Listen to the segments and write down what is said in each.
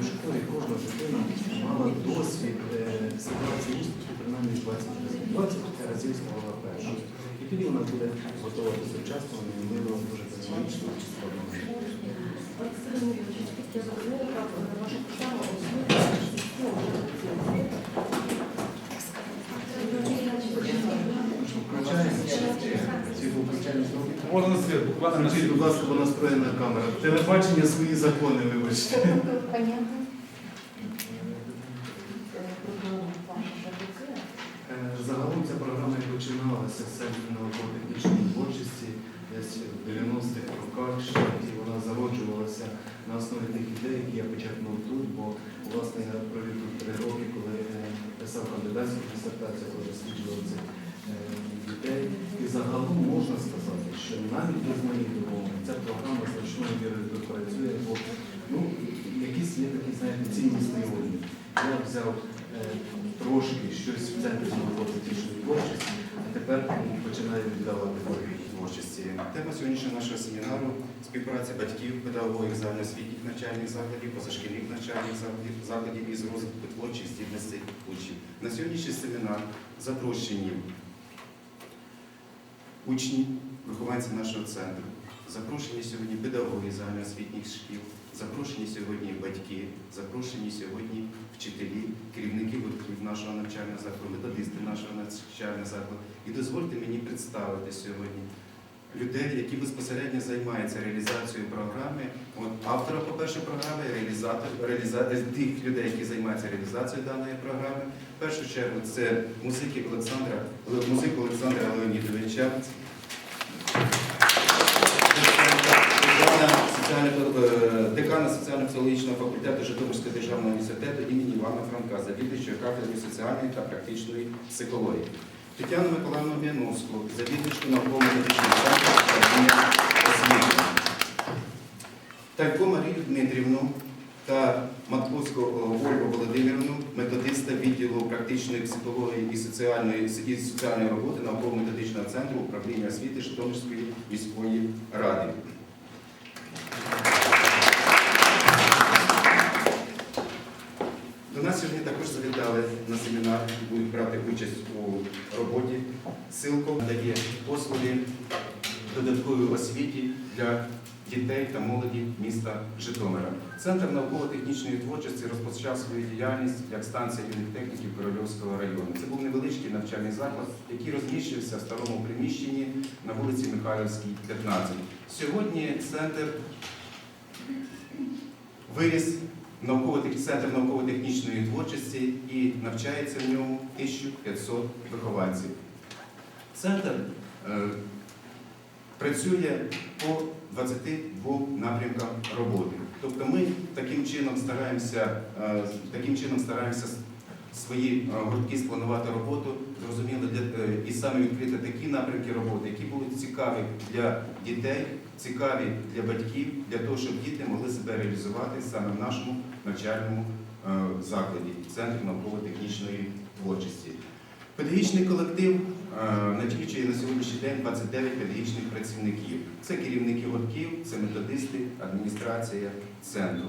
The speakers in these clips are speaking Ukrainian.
в школі кожна дитина мала досвід е, ситуації успіху принаймні 20 разів. 20 разів ставала першою. І тоді вона буде готова до сучасного, мінливо, дуже динамічного і складного. Можна світ, будь ласка, бо настроєна камера. Телебачення свої закони, вибачте. Понятно. Е, Загалом ця програма починалася з центру науково-технічної творчості десь в 90-х роках і вона зароджувалася на основі тих ідей, які я почерпнув тут, бо власне я провів тут три роки, коли е, писав кандидатську дисертацію, коли досліджував цих е, дітей. І загалом можна сказати, що навіть без моєї допомоги ця програма значною мірою працює, бо ну, якісь є такі, знаєте, ціннісні одні. Я взяв е, трошки щось в центрі науково-технічної творчості, а тепер починаю віддавати творчість. творчості. Тема сьогоднішнього нашого семінару співпраця батьків, педагогів, загальноосвітніх навчальних закладів, позашкільних навчальних закладів, закладів із розвитку творчих здібностей учнів. На сьогоднішній семінар запрошені учні, вихованці нашого центру, запрошені сьогодні педагоги загальноосвітніх шкіл, запрошені сьогодні батьки, запрошені сьогодні вчителі, керівники гуртків нашого навчального закладу, методисти нашого навчального закладу. І дозвольте мені представити сьогодні людей, які безпосередньо займаються реалізацією програми. От автора, по-перше, програми, реалізатор, реаліза... тих людей, які займаються реалізацією даної програми. В першу чергу це музики Олександра, музик Олександра Леонідовича. Е, Декана соціально-психологічного факультету Житомирського державного університету імені Івана Франка, завідувача кафедри соціальної та практичної психології. Тетяну Миколаївну Біановську, завідувачку науково-медичного центру освіти. Талько Марію Дмитрівну та Матковську Ольгу Володимирівну, методиста відділу практичної психології і соціальної, і соціальної роботи науково-методичного центру управління освіти Житомирської міської ради. До нас сьогодні також завітали на семінар, будуть брати участь у роботі. Силко надає послуги додаткової освіті для дітей та молоді міста Житомира. Центр науково-технічної творчості розпочав свою діяльність як станція юних техніків Корольовського району. Це був невеличкий навчальний заклад, який розміщувався в старому приміщенні на вулиці Михайлівській, 15. Сьогодні центр виріс науково центр науково-технічної творчості і навчається в ньому 1500 вихованців. Центр е, працює по 22 напрямкам роботи. Тобто ми таким чином стараємося, е, таким чином стараємося свої е, гуртки спланувати роботу, зрозуміло, і саме відкрити такі напрямки роботи, які будуть цікаві для дітей, цікаві для батьків, для того, щоб діти могли себе реалізувати саме в нашому навчальному е, закладі, центрі науково-технічної творчості. Педагогічний колектив е, налічує на сьогоднішній день 29 педагогічних працівників. Це керівники гуртків, це методисти, адміністрація центру.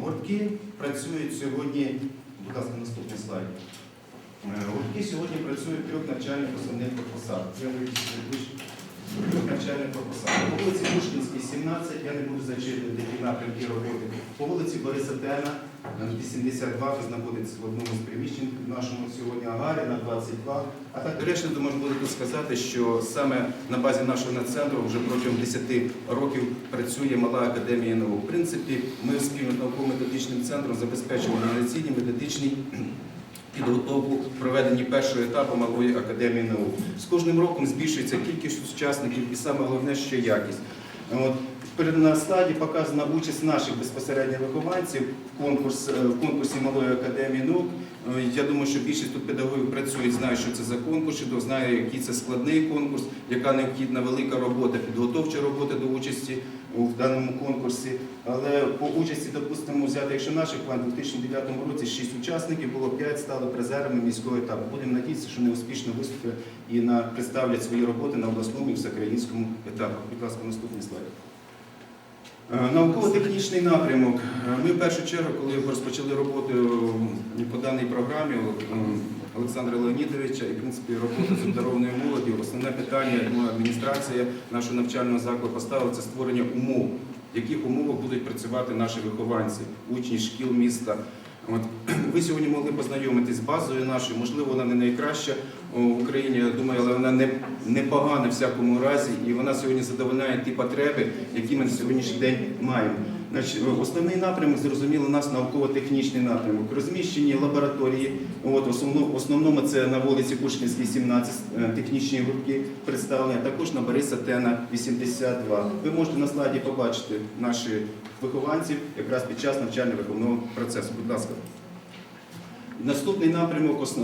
Гуртки працюють сьогодні, будь ласка, наступний слайд. Е, Гуртки сьогодні працюють трьох навчальних основних корпусах. Навчальних корпусах. По вулиці Пушкінській, 17, я не буду зачитувати які напрямки роботи. По вулиці Бориса Тена, е, 82, ви знаходитесь в одному з приміщень в нашому сьогодні Агарі на 22. А так, доречно, то можна тут сказати, що саме на базі нашого наццентру вже протягом 10 років працює мала академія наук. В принципі, ми спільно науково-методичним центром забезпечуємо організаційні методичні підготовку проведенні першого етапу малої академії наук. З кожним роком збільшується кількість учасників і саме головне, що якість. От, на слайді показана участь наших безпосередньо вихованців в, конкурс, е, в конкурсі Малої академії наук. Е, Я думаю, що більшість тут педагогів працюють, знають, що це за конкурс, що знає, який це складний конкурс, яка необхідна велика робота, підготовча робота до участі у даному конкурсі. Але по участі, допустимо, взяти, якщо наших план у 2009 році 6 учасників, було 5 стали призерами міського етапу. Будемо надіятися, що вони успішно виступлять і на, представлять свої роботи на обласному і всеукраїнському етапах. Будь ласка, наступний слайд. Е, Науково-технічний напрямок. Е, Ми в першу чергу, коли розпочали роботу по даній програмі Олександра Леонідовича і в принципі роботу з обдарованою молоді, основне питання, я адміністрація нашого навчального закладу поставила це створення умов, в яких умовах будуть працювати наші вихованці, учні шкіл міста. От. Ви сьогодні могли познайомитись з базою нашою, можливо, вона не найкраща в Україні, я думаю, але вона не, непогана в всякому разі, і вона сьогодні задовольняє ті потреби, які ми на сьогоднішній день маємо. Значить, основний напрямок, зрозуміло, у нас науково-технічний напрямок. Розміщені лабораторії. От, в основному, це на вулиці Пушкінській, 17, е, технічні групки представлені, також на Бориса Тена 82. Ви можете на слайді побачити наших вихованців якраз під час навчально-виховного процесу. Будь ласка. Наступний напрямок е,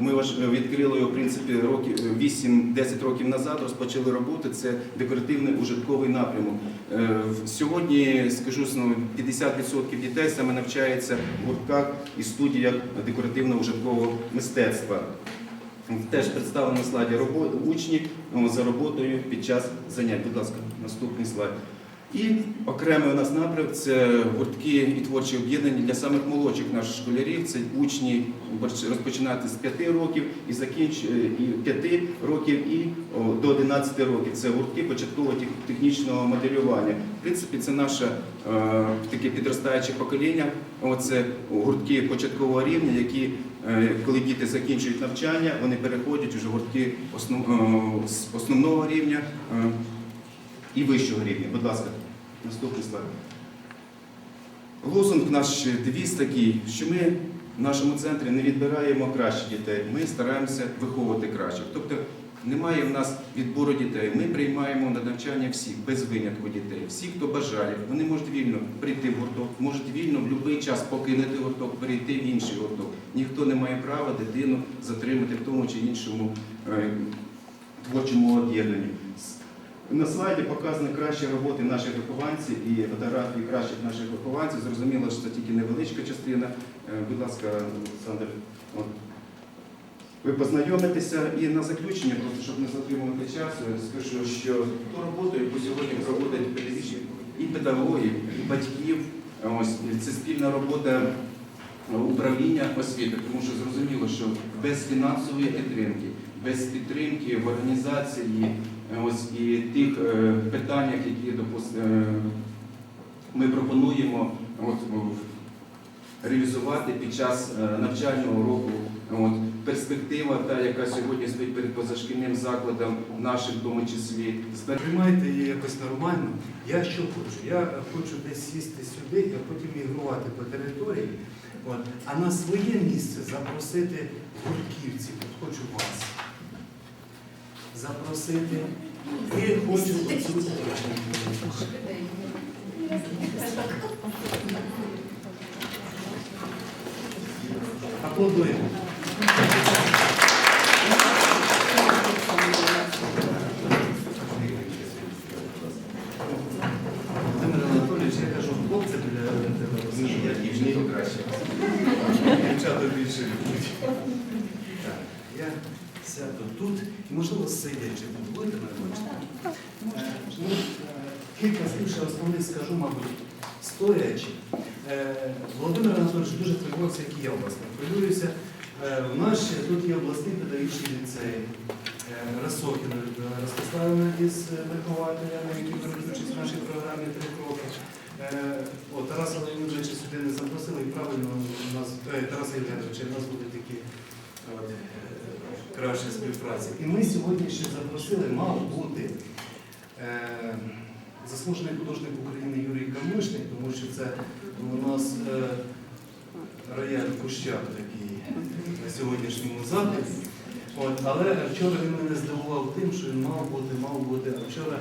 ми відкрили його в принципі років 8-10 років назад. Розпочали роботи. Це декоративний ужитковий напрямок. Е, Сьогодні скажу ну, 50% дітей саме навчається в гуртках і студіях декоративно-ужиткового мистецтва. Теж представлено слайді учні за роботою під час занять. Будь ласка, наступний слайд. І окремий у нас напрямок це гуртки і творчі об'єднання для самих молодших наших школярів. Це учні розпочинати з 5 років і закінчує і 5 років і до 11 років. Це гуртки початкового технічного моделювання. В принципі, це наше е, таке підростаюче покоління. Оце гуртки початкового рівня, які е, коли діти закінчують навчання, вони переходять уже гуртки основ, е, основного рівня е, і вищого рівня. Будь ласка, наступний слайд. Лозунг наш девіз такий, що ми в нашому центрі не відбираємо кращих дітей, ми стараємося виховувати кращих. Тобто немає в нас відбору дітей. Ми приймаємо на навчання всіх, без винятку дітей. Всі, хто бажає, вони можуть вільно прийти в гурток, можуть вільно в будь-який час покинути гурток, перейти в інший гурток. Ніхто не має права дитину затримати в тому чи іншому е, творчому об'єднанні. На слайді показані кращі роботи наших вихованців і фотографії кращих наших вихованців. Зрозуміло, що це тільки невеличка частина. Е, Будь ласка, Олександр, ви познайомитеся і на заключення, просто щоб не затримувати часу, скажу, що ту роботу, яку сьогодні проводять педагогічні і педагогів, і батьків, ось це спільна робота управління освіти, тому що зрозуміло, що без фінансової підтримки, без підтримки в організації ось і тих е, питаннях, які е, ми пропонуємо от, реалізувати під час е, навчального року. От, перспектива, та, яка сьогодні стоїть перед позашкільним закладом, нашим в тому числі, Приймайте її якось нормально. Я що хочу? Я хочу десь сісти сюди, а потім мігрувати по території, от, а на своє місце запросити гуртківців. Хочу вас. Запросити. І хочу оцю. Аплодуємо. Володимир Анатолійович, я кажу, хлопці для тебе Ні, я дівчинку краще. Дівчата більше люблять. Так, я сяду тут і, можливо, сидячи тут. Будете мене бачити? Е, ну, е, Кілька слів ще основних скажу, мабуть, стоячи. Е, Володимир Анатолійович дуже хвилювався, як і я, власне. Хвилююся. Е, У нас ще тут є обласний педагогічний ліцей. Е, Росокіна Людмила Ростиславівна із е, вихователями, які беруть участь в нашій програмі «Три кроки». Е, О, Тараса Леонідовича сюди не запросили, і правильно е, Тараса Євгеновича, у нас буде такі от, е, краща співпраця. І ми сьогодні ще запросили, мав бути е, заслужений художник України Юрій Камишник, тому що це у нас е, рояль Кущак такий на сьогоднішньому заході. От, але вчора він мене здивував тим, що він мав бути, мав бути. А вчора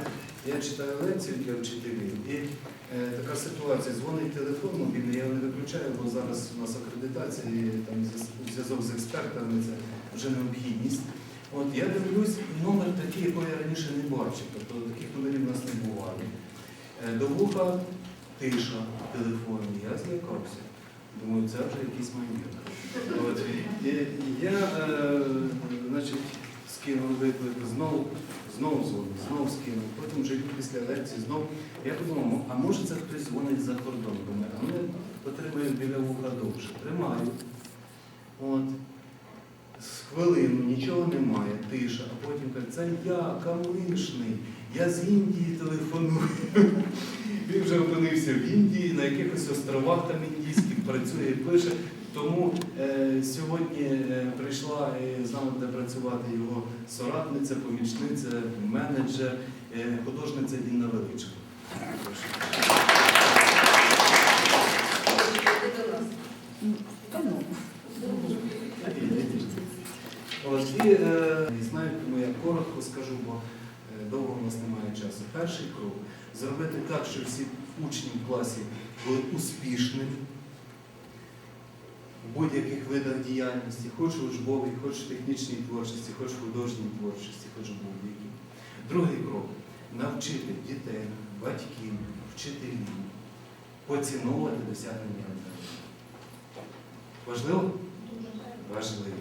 я читаю лекцію для вчителів, е, така ситуація, дзвонить телефон мобільний, я не виключаю, бо зараз у нас акредитація, і там зв'язок з експертами, це вже необхідність. От я дивлюсь, номер такий, якого я раніше не бачив, тобто таких номерів у нас не бувало. Е, До вуха тиша телефонні, я злякався. Думаю, це вже якийсь. От. Я, е, значить, скинув виклик знову, Знову дзвонить, знову скинув. Потім вже після лекції, знову. Я подумав, а може це хтось дзвонить за кордон до мене? А мене отримують біля вуха довше. Тримаю. От. З хвилину нічого немає, тиша, а потім каже, це я, Камлишний, я з Індії телефоную. Він вже опинився в Індії, на якихось островах там індійських працює пише. Тому е, сьогодні е, прийшла і з нами буде працювати його соратниця, помічниця, менеджер, е, художниця Діна Величко. От, і е, знаю, тому я коротко скажу, бо е, довго в нас немає часу. Перший крок зробити так, щоб всі учні в класі були успішними в будь-яких видах діяльності, хоч учбовій, хоч технічній творчості, хоч художній творчості, хоч будь-якій. Другий крок навчити дітей, батьків, вчителів поціновувати досягнення. одного. Важливо? Важливо.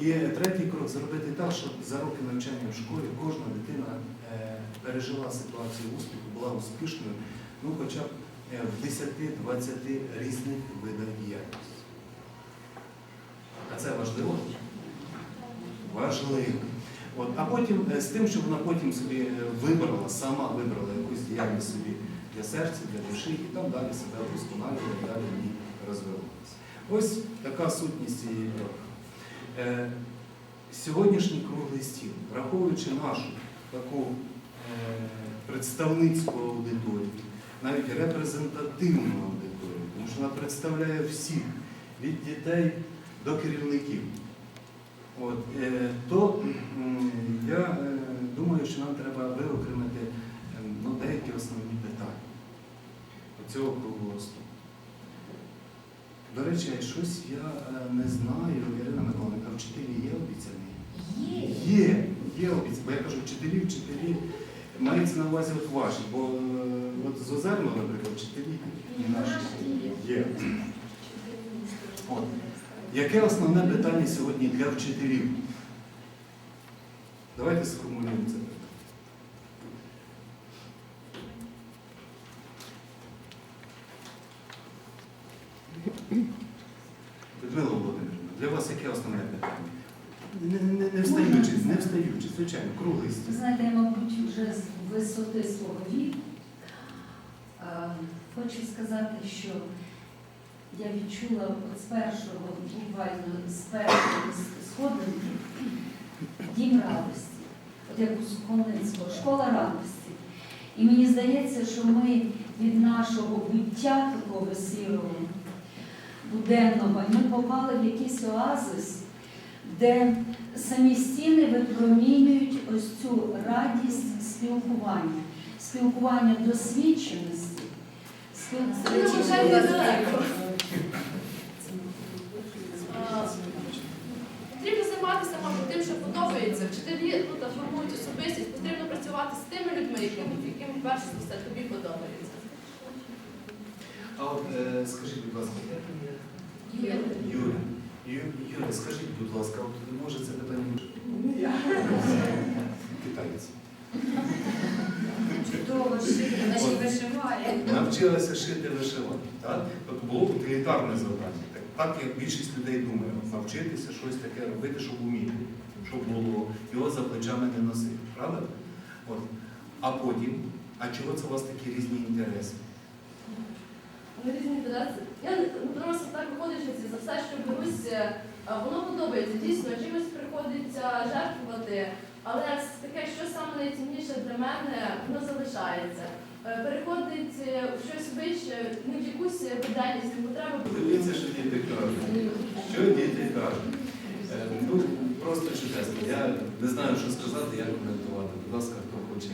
І третій крок зробити так, щоб за роки навчання в школі кожна дитина е, пережила ситуацію успіху, була успішною, ну хоча б е, в 10-20 різних видах діяльності. А це важливо? Важливо. От, а потім е, з тим, щоб вона потім собі е, вибрала, сама вибрала якусь діяльність собі для серця, для душі, і там далі себе вдосконалювала, далі в ній розвивалася. Ось така сутність цієї програми. Е, Сьогоднішній круглий стіл, враховуючи нашу таку е, представницьку аудиторію, навіть репрезентативну аудиторію, тому що вона представляє всіх, від дітей до керівників. От, е, то я е, думаю, що нам треба виокремити е, ну, деякі основні питання цього круглого столу. До речі, щось я е, не знаю, Ірина Миколаївна, а вчителі є обіцяні? Є. Є, є обіцяні. Бо я кажу, вчителі, вчителі мається на увазі от ваші, бо е, от з Озерного, наприклад, вчителі наші є. От. Яке основне питання сьогодні для вчителів? Давайте сформулюємо це питання. Людмила Володимирівна, для вас яке основне питання? Не, не, не встаючи, не встаючи, звичайно, круглий знаєте, я, мабуть, вже з висоти свого віку е, хочу сказати, що я відчула от з першого, буквально з першої сходинки дім радості, от як у Сухомлинського, школа радості. І мені здається, що ми від нашого буття такого сірого, буденного, ми попали в якийсь оазис, де самі стіни випромінюють ось цю радість спілкування, спілкування досвідченості, спілкування. Потрібно займатися мабуть, тим, що подобається. Вчителі тут формують особистість, потрібно працювати з тими людьми, яким, яким перш за все тобі подобається. А от е, скажіть, будь ласка, ім'я? Юля. Ю- Юля, скажіть, будь ласка, от може це питання китаєць. Чудово, От. вишиває. Навчилася шити вишивати. Так? Тобто було утилітарне завдання. Так, так як більшість людей думає, навчитися щось таке робити, щоб вміти, щоб було, його за плечами не носити. Правда? От. А потім, а чого це у вас такі різні інтереси? Ми різні. Я ну, просто так виходить, що за все, що берусь, воно подобається. Дійсно, чимось приходиться жертвувати, але таке, що саме найцінніше для мене, воно залишається. Е, Переходить е, в щось вище, не в якусь видальність, не потреба. Дивіться, що діти кажуть. Що діти кажуть? Е, Ну, просто чудесно. Я не знаю, що сказати, як коментувати. Будь ласка, хто хоче.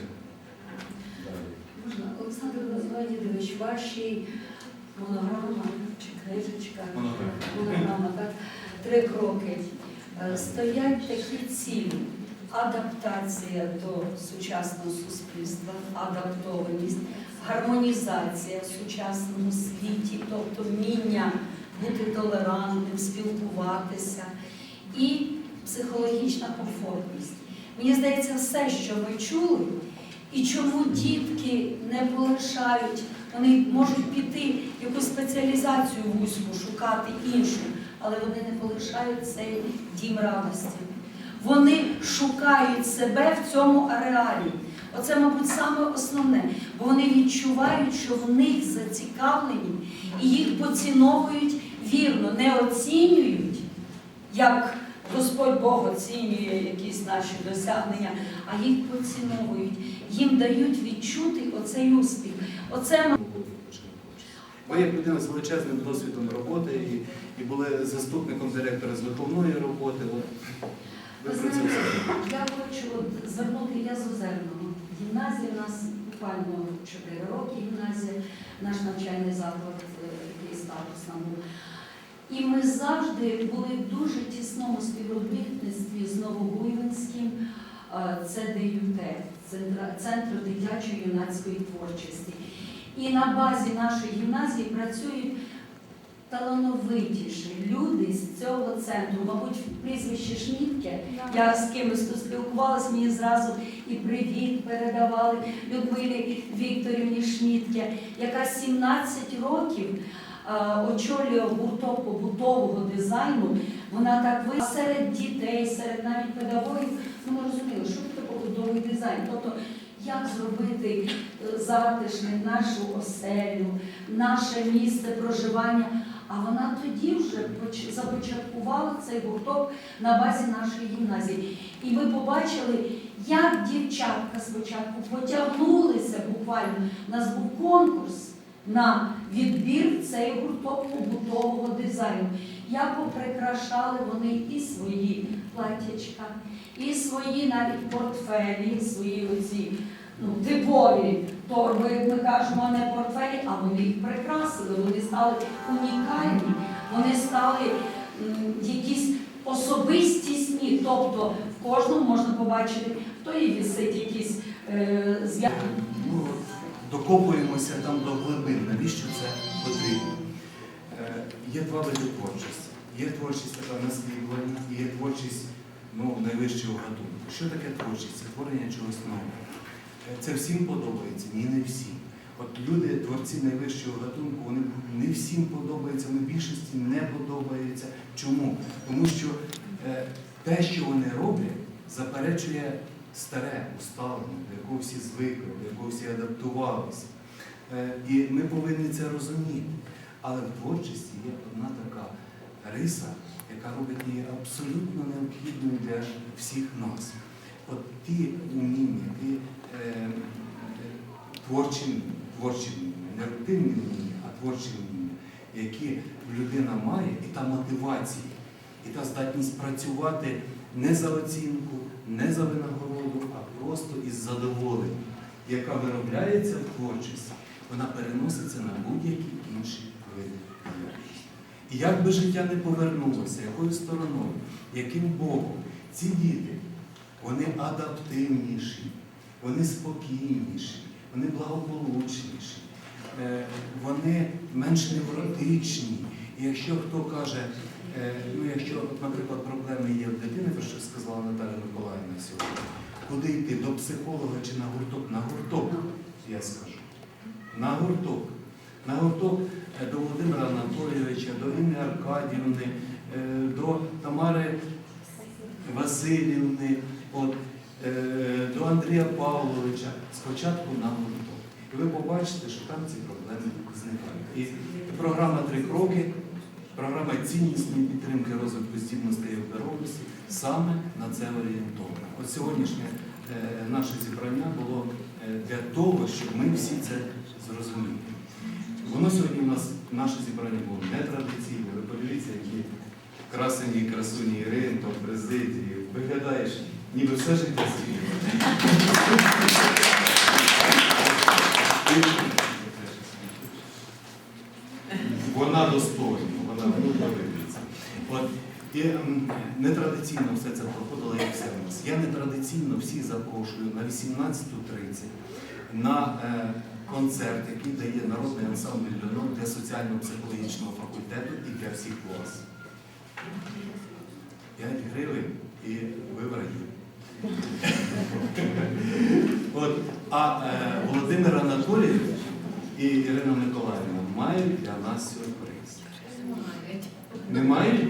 Можна, Олександр Леонідович, ваші монограма чи книжечка, Монограма. монограма, так, три кроки. Стоять такі цілі. Адаптація до сучасного суспільства, адаптованість, гармонізація в сучасному світі, тобто вміння бути толерантним, спілкуватися і психологічна комфортність. Мені здається, все, що ви чули, і чому дітки не полишають, вони можуть піти якусь спеціалізацію вузьку, шукати іншу, але вони не полишають цей дім радості. Вони шукають себе в цьому ареалі. Оце, мабуть, саме основне, бо вони відчувають, що в них зацікавлені і їх поціновують вірно, не оцінюють, як Господь Бог оцінює якісь наші досягнення, а їх поціновують, їм дають відчути оцей успіх. Оце. Ви людина з величезним досвідом роботи і, і були заступником директора з виховної роботи. От, ви це знаєте, я хочу звернути я з Озерного. Гімназія у нас буквально 4 роки гімназія, наш навчальний заклад, е, який статус нам був. І ми завжди були в дуже тісному співробітництві з Новогуйвинським е, ЦДЮТ, Центра- Центру дитячої юнацької творчості. І на базі нашої гімназії працюють талановитіші люди з цього центру. Мабуть, прізвище Шмітке. Я з кимось тут спілкувалась, мені зразу і привіт передавали Людмилі Вікторівні Шмітке, яка 17 років очолює гурток побутового дизайну. Вона так ви серед дітей, серед навіть педагогів. Ну, ми розуміли, що таке побутовий дизайн. Тобто, як зробити е, затишним нашу оселю, наше місце проживання. А вона тоді вже започаткувала цей гурток на базі нашої гімназії. І ми побачили, як дівчатка спочатку потягнулися буквально. У нас був конкурс на відбір цей гурток побутового дизайну. Як поприкрашали вони і свої платтячка, і свої навіть портфелі, свої оці ну, типові торби, як ми кажемо, а не портфелі, а вони їх прикрасили, вони стали унікальні, вони стали м, якісь особистісні, тобто в кожному можна побачити, в тої вісить якісь е, зв'язки. ну, докопуємося там до глибин. Навіщо це потрібно? Е, є два види творчості. Є творчість така наслідування, і є творчість ну, найвищого гатунку. Що таке творчість? Це творення чогось нового. Це всім подобається? Ні, не всім. От люди, творці найвищого гатунку, вони не всім подобаються, вони більшості не подобаються. Чому? Тому що е, те, що вони роблять, заперечує старе усталення, до якого всі звикли, до якого всі адаптувалися. Е, І ми повинні це розуміти. Але в творчості є одна така риса, яка робить її абсолютно необхідною для всіх нас. От ті уміння, ті творчі, творчі вміння, не рутинні вміння, а творчі вміння, які людина має, і та мотивація, і та здатність працювати не за оцінку, не за винагороду, а просто із задоволенням, яка виробляється в творчості, вона переноситься на будь-які інші види. І як би життя не повернулося, якою стороною, яким боком, ці діти, вони адаптивніші, вони спокійніші, вони благополучніші, е, вони менш невротичні. І якщо хто каже, е, ну якщо, наприклад, проблеми є в дитини, про що сказала Наталя Миколаївна сьогодні, куди йти, до психолога чи на гурток? На гурток, я скажу. На гурток. На гурток е, до Володимира Анатолійовича, до Інни Аркадівни, до Тамари Васильівни, от, до Андрія Павловича. Спочатку на гурток. І ви побачите, що там ці проблеми зникають. І програма Три кроки, програма ціннісної підтримки розвитку здібностей і обдаровості саме на це орієнтована. От сьогоднішнє е, наше зібрання було е, для того, щоб ми всі це зрозуміли. Воно сьогодні у нас, наше зібрання було нетрадиційне. Ви подивіться, які красені красуні Ірин, президії. Виглядаєш, ніби все життя світло. Вона достойна, вона вибиться. От, і нетрадиційно все це проходило, як все у нас. Я нетрадиційно всіх запрошую на 18.30 на е, концерт, який дає народний ансамбль «Львов» для соціально-психологічного факультету і для всіх класів. 5 гривень і ви в раю. От, а е, Володимир Анатолійович і Ірина Миколаївна мають для нас сюрприз. Не мають?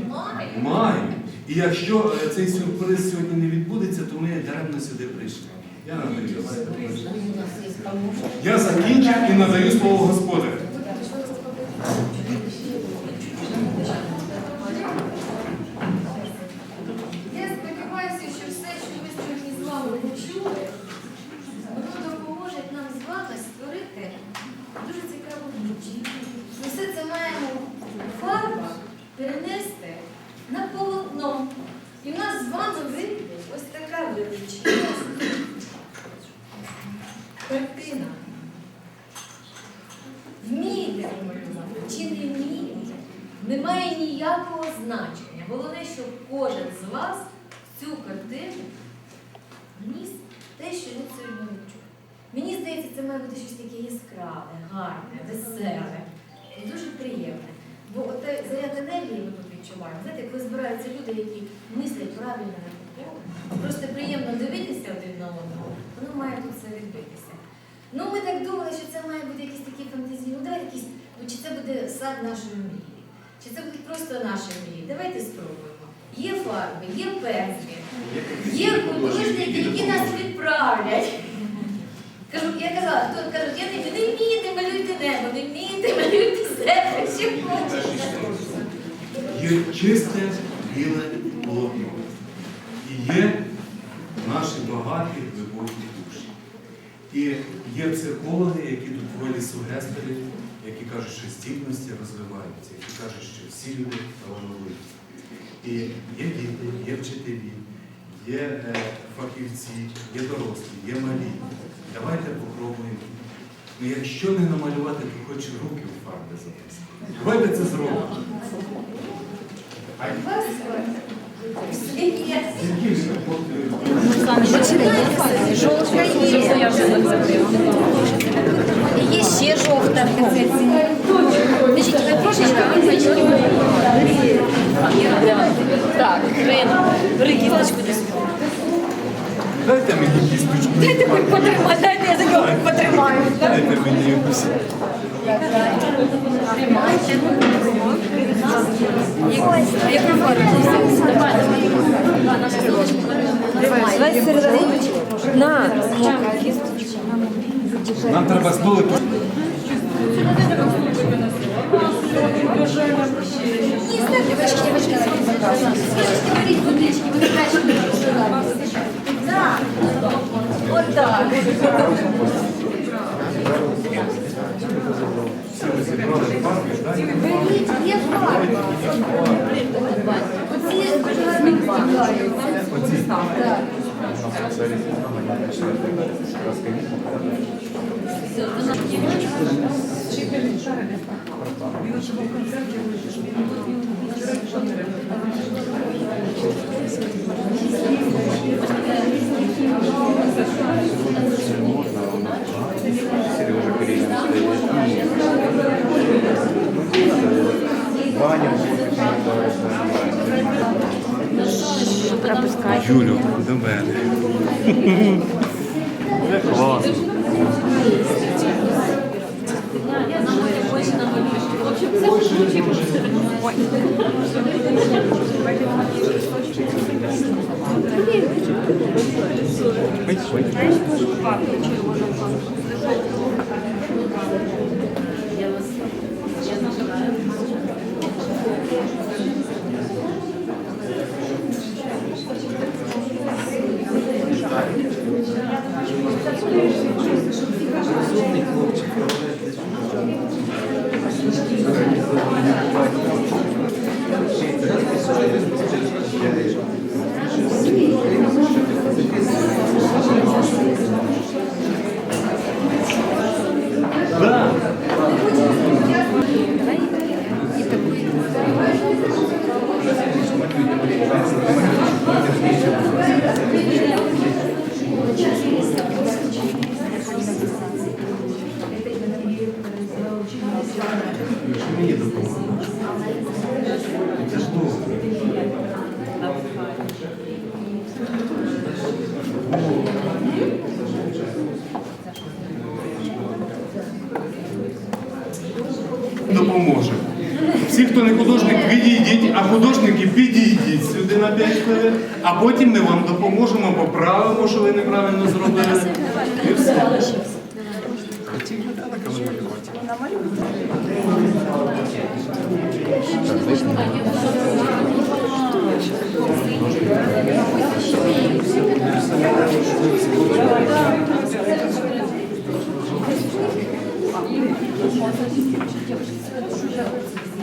Мають. І якщо е, цей сюрприз сьогодні не відбудеться, то ми даремно сюди прийшли. Я. Я закінчив і надаю слово господарю. Я сподіваюся, що все, що ми сьогодні з вами почули, воно допоможе нам з вами створити дуже цікаву ніч. Ми все це маємо у фарбах перенести на полотно. І в нас з вами вийде ось така величезна картина. Вмієте малювати чи не вмієте, немає ніякого значення. Головне, щоб кожен з вас цю картину вніс те, що він сьогодні відчув. Мені здається, це має бути щось таке яскраве, гарне, веселе дуже приємне. Бо от той заряд енергії ми тут відчуваємо. Знаєте, коли збираються люди, які мислять правильно на просто приємно дивитися один на одного, воно має тут все відбитися. Ну, ми так думали, що це має бути якісь такі фантазії. Ну, якісь, ну, чи це буде сад нашої мрії, чи це будуть просто наші мрії. Давайте спробуємо. Є фарби, є пензлі, є художники, які нас відправлять. Кажу, я казала, хто кажуть, я не, не вмієте малюйте небо, не вмієте малюйте себе, що хочете. Чисте біле полотно. І є наші багаті глибокі душі. І є психологи, які тут в ролі сугесторів, які кажуть, що здібності розвиваються, які кажуть, що всі люди талановиті. І є діти, є вчителі, є е, фахівці, є дорослі, є малі. Давайте попробуємо. Ну, якщо не намалювати, то хоч руки в фарби занести. Давайте це зробимо. У є. Ще жовта. Ви трошечки Так, Ірина, бери кісточку десь. Дайте мені кісточку. Дайте хоч потримати, дайте я за нього потримаю. Дайте мені якусь. Яку На. Нам треба столик. Ні, ставте важкі, важкі. Свічки беріть водички, вони краще будуть Так. Отак. Беріть, є фарба. Оці гарні Так. Юлю, до мене. Клас. Да. художник, відійдіть, а художники підійдіть сюди на 5 хвилин, а потім ми вам допоможемо, поправимо, що ви неправильно зробили. І все.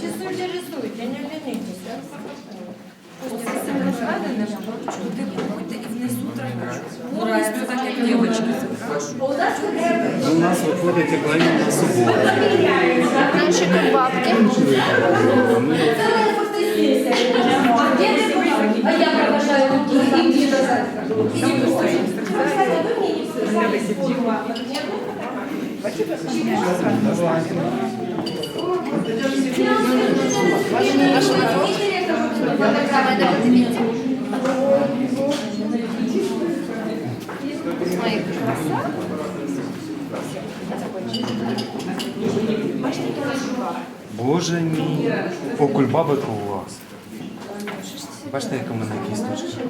Честно интересует, я не ленитесь. Просто розведене, туди приходьте і внизу треба. Повністю так, як дівчинки. У нас виходить еклемінна субота. Ранчик бабки. А где ты был? А я провожаю и где назад. Боже мій, о, кульбабика у вас. Бачите, яка в мене кісточка?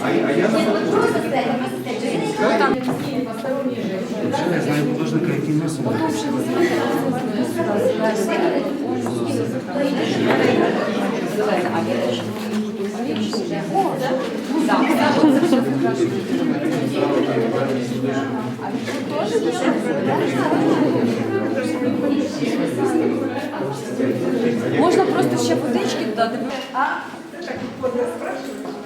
А, а я Я знаю художника, який носом. Можна просто ще водички дати. А, так я спрашиваю.